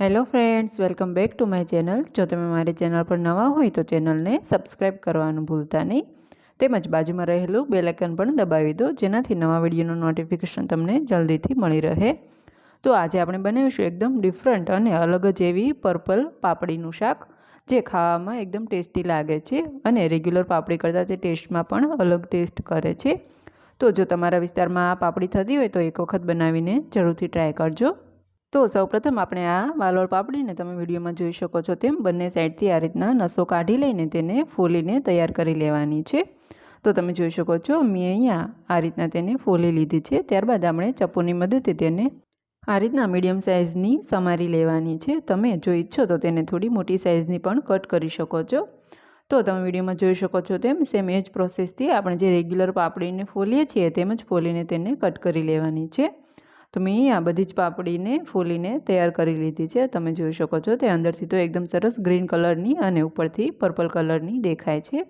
Hello friends welcome back to my channel જો તમે મારી ચેનલ પર નવા હોય તો ચેનલને સબસ્ક્રાઈબ કરવાનું ભૂલતા નહીં. તેમજ બાજુમાં રહેલું બેલાઇકન પણ દબાવી દો, જેનાથી નવા વિડીયોનું નોટિફિકેશન તમને જલ્દીથી મળી રહે. તો આજે આપણે બનાવીશું એકદમ ડિફરન્ટ અને અલગ જ એવી પર્પલ પાપડીનું શાક, જે ખાવામાં એકદમ ટેસ્ટી લાગે છે અને રેગ્યુલર પાપડી કરતાં તે ટેસ્ટમાં પણ અલગ ટેસ્ટ કરે છે. તો જો તમારા વિસ્તારમાં આ પાપડી થતી હોય તો એક વખત બનાવીને જરૂરથી ટ્રાય કરજો. તો સૌપ્રથમ આપણે આ વાલોળ પાપડીને તમે વિડીયોમાં જોઈ શકો છો તેમ બંને સાઈડથી આ રીતના નસો કાઢી લઈને તેને ફોલીને તૈયાર કરી લેવાની છે. તો તમે જોઈ શકો છો, મેં અહીંયા આ રીતના તેને ફોલી લીધી છે. ત્યારબાદ આપણે ચપ્પુની મદદથી તેને આ રીતના મીડિયમ સાઇઝની સમારી લેવાની છે. તમે જો ઈચ્છો તો તેને થોડી મોટી સાઇઝની પણ કટ કરી શકો છો. તો તમે વિડીયોમાં જોઈ શકો છો તેમ સેમ એ જ પ્રોસેસથી આપણે જે રેગ્યુલર પાપડીને ફોલીએ છીએ તેમ જ ફોલીને તેને કટ કરી લેવાની છે. તો મેં આ બધી જ પાપડીને ફૂલીને તૈયાર કરી લીધી છે. તમે જોઈ શકો છો તે અંદરથી તો એકદમ સરસ ગ્રીન કલરની અને ઉપરથી પર્પલ કલરની દેખાય છે.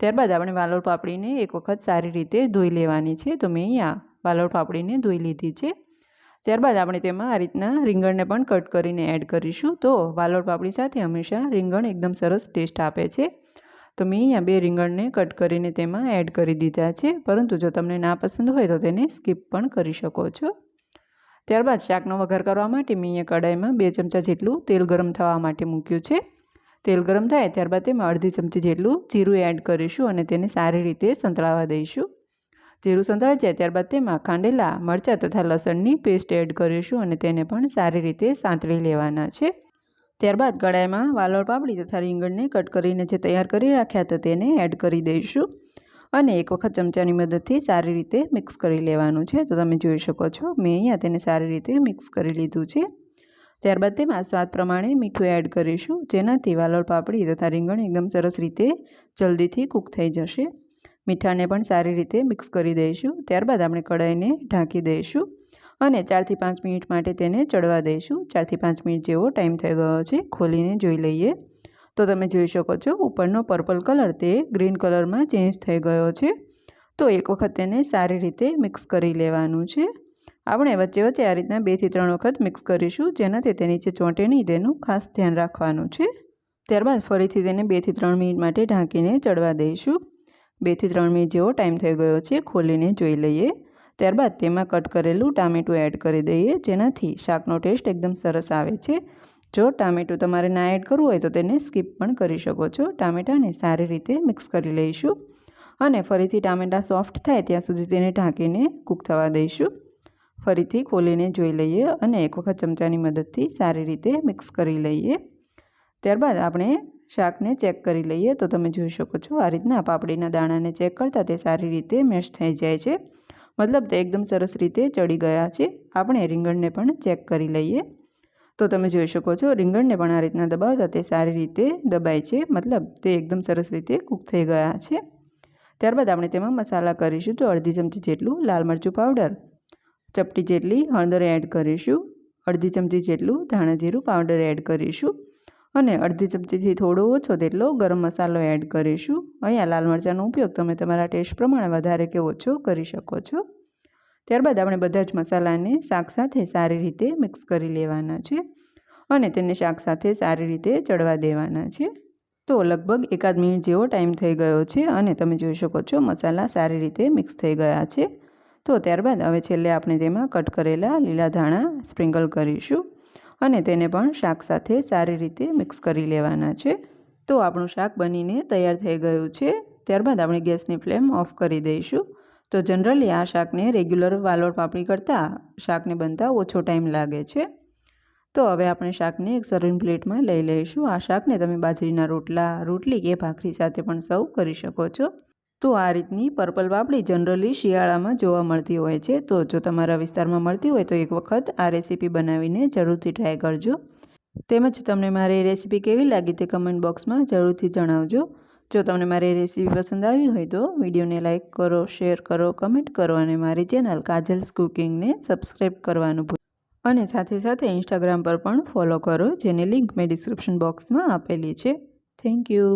ત્યારબાદ આપણે વાલોળ પાપડીને એક વખત સારી રીતે ધોઈ લેવાની છે. તો મેં આ વાલોળ પાપડીને ધોઈ લીધી છે. ત્યારબાદ આપણે તેમાં આ રીતના રીંગણને પણ કટ કરીને એડ કરીશું. તો વાલોડ પાપડી સાથે હંમેશા રીંગણ એકદમ સરસ ટેસ્ટ આપે છે. તો મેં અહીંયા બે રીંગણને કટ કરીને તેમાં એડ કરી દીધા છે. પરંતુ જો તમને ના પસંદ હોય તો તેને સ્કીપ પણ કરી શકો છો. ત્યારબાદ શાકનો વઘાર કરવા માટે મેં અહીંયા કડાઈમાં બે ચમચા જેટલું તેલ ગરમ થવા માટે મૂક્યું છે. તેલ ગરમ થાય ત્યારબાદ તેમાં અડધી ચમચી જેટલું જીરું એડ કરીશું અને તેને સારી રીતે સંતળાવા દઈશું. જીરું સંતળાઈ જાય ત્યારબાદ તેમાં ખાંડેલા મરચાં તથા લસણની પેસ્ટ એડ કરીશું અને તેને પણ સારી રીતે સાંતળી લેવાના છે. ત્યારબાદ કડાઈમાં વાલોળ પાપડી તથા રીંગણને કટ કરીને જે તૈયાર કરી રાખ્યા હતા તેને એડ કરી દઈશું. અને એક વખત ચમચાની મદદથી સારી રીતે મિક્સ કરી લેવાનું છે. તો તમે જોઈ શકો છો, મેં અહીંયા તેને સારી રીતે મિક્સ કરી લીધું છે. ત્યારબાદ તેમાં સ્વાદ પ્રમાણે મીઠું એડ કરીશું, જેનાથી વાલોળ પાપડી તથા રીંગણ એકદમ સરસ રીતે જલ્દીથી કૂક થઈ જશે. મીઠાને પણ સારી રીતે મિક્સ કરી દઈશું. ત્યારબાદ આપણે કઢાઈને ઢાંકી દઈશું અને ચારથી પાંચ મિનિટ માટે તેને ચડવા દઈશું. ચારથી પાંચ મિનિટ જેવો ટાઈમ થઈ ગયો છે. ખોલીને જોઈ લઈએ. તો તમે જોઈ શકો છો, ઉપરનો પર્પલ કલર તે ગ્રીન કલરમાં ચેન્જ થઈ ગયો છે. તો એક વખત તેને સારી રીતે મિક્સ કરી લેવાનું છે. આપણે વચ્ચે વચ્ચે આ રીતના બેથી ત્રણ વખત મિક્સ કરીશું, જેનાથી તે નીચે ચોંટે નહીં, તેનું ખાસ ધ્યાન રાખવાનું છે. ત્યારબાદ ફરીથી તેને બેથી ત્રણ મિનિટ માટે ઢાંકીને ચડવા દઈશું. બેથી ત્રણ મિનિટ જેવો ટાઈમ થઈ ગયો છે, ખોલીને જોઈ લઈએ. ત્યારબાદ તેમાં કટ કરેલું ટામેટું એડ કરી દઈએ, જેનાથી શાકનો ટેસ્ટ એકદમ સરસ આવે છે. જો ટામેટું તમારે ના એડ કરવું હોય તો તેને સ્કીપ પણ કરી શકો છો. ટામેટાને સારી રીતે મિક્સ કરી લઈશું અને ફરીથી ટામેટાં સોફ્ટ થાય ત્યાં સુધી તેને ઢાંકીને કૂક થવા દઈશું. ફરીથી ખોલીને જોઈ લઈએ અને એક વખત ચમચાની મદદથી સારી રીતે મિક્સ કરી લઈએ. ત્યારબાદ આપણે શાકને ચેક કરી લઈએ તો તમે જોઈ શકો છો આ રીતના પાપડીના દાણાને ચેક કરતાં તે સારી રીતે મેશ થઈ જાય છે. મતલબ તે એકદમ સરસ રીતે ચડી ગયા છે. આપણે રીંગણને પણ ચેક કરી લઈએ. તો તમે જોઈ શકો છો, રીંગણને પણ આ રીતના દબાવતા તે સારી રીતે દબાય છે, મતલબ તે એકદમ સરસ રીતે કૂક થઈ ગયા છે. ત્યારબાદ આપણે તેમાં મસાલા કરીશું તો અડધી ચમચી જેટલું લાલ મરચું પાવડર, ચપટી જેટલી હળદર એડ કરીશું, અડધી ચમચી જેટલું ધાણા જીરું પાવડર એડ કરીશું અને અડધી ચમચીથી થોડો ઓછો તેટલો ગરમ મસાલો એડ કરીશું. અહીંયા લાલ મરચાંનો ઉપયોગ તમે તમારા ટેસ્ટ પ્રમાણે વધારે કે ઓછો કરી શકો છો. ત્યારબાદ આપણે બધા જ મસાલાને શાક સાથે સારી રીતે મિક્સ કરી લેવાના છે અને તેને શાક સાથે સારી રીતે ચડવા દેવાના છે. તો લગભગ એકાદ મિનિટ જેવો ટાઈમ થઈ ગયો છે અને તમે જોઈ શકો છો મસાલા સારી રીતે મિક્સ થઈ ગયા છે. તો ત્યારબાદ હવે છેલ્લે આપણે તેમાં કટ કરેલા લીલા ધાણા સ્પ્રિંકલ કરીશું અને તેને પણ શાક સાથે સારી રીતે મિક્સ કરી લેવાના છે. તો આપણું શાક બનીને તૈયાર થઈ ગયું છે. ત્યારબાદ આપણે ગેસની ફ્લેમ ઓફ કરી દઈશું તો જનરલી આ શાકને રેગ્યુલર વાલોળ પાપડી કરતાં શાકને બનતા ઓછો ટાઈમ લાગે છે. તો હવે આપણે શાકને એક સર્વિંગ પ્લેટમાં લઈ લઈશું. આ શાકને તમે બાજરીના રોટલા, રોટલી કે ભાખરી સાથે પણ સર્વ કરી શકો છો. તો આ રીતની પર્પલ પાપડી જનરલી શિયાળામાં જોવા મળતી હોય છે. તો જો તમારા વિસ્તારમાં મળતી હોય તો એક વખત આ રેસીપી બનાવીને જરૂરથી ટ્રાય કરજો. તેમજ તમને મારી રેસીપી કેવી લાગી તે કમેન્ટ બોક્સમાં જરૂરથી જણાવજો. જો તમને મારી રેસીપી પસંદ આવી હોય તો વિડીયોને લાઇક કરો શેર કરો કમેન્ટ કરો અને મારી ચેનલ કાજલ્સ કુકિંગને સબસ્ક્રાઈબ કરવાનું ભૂલ અને સાથે સાથે ઇન્સ્ટાગ્રામ પર પણ ફોલો કરો, જેની લિંક મેં ડિસ્ક્રિપ્શન બોક્સમાં આપેલી છે. Thank you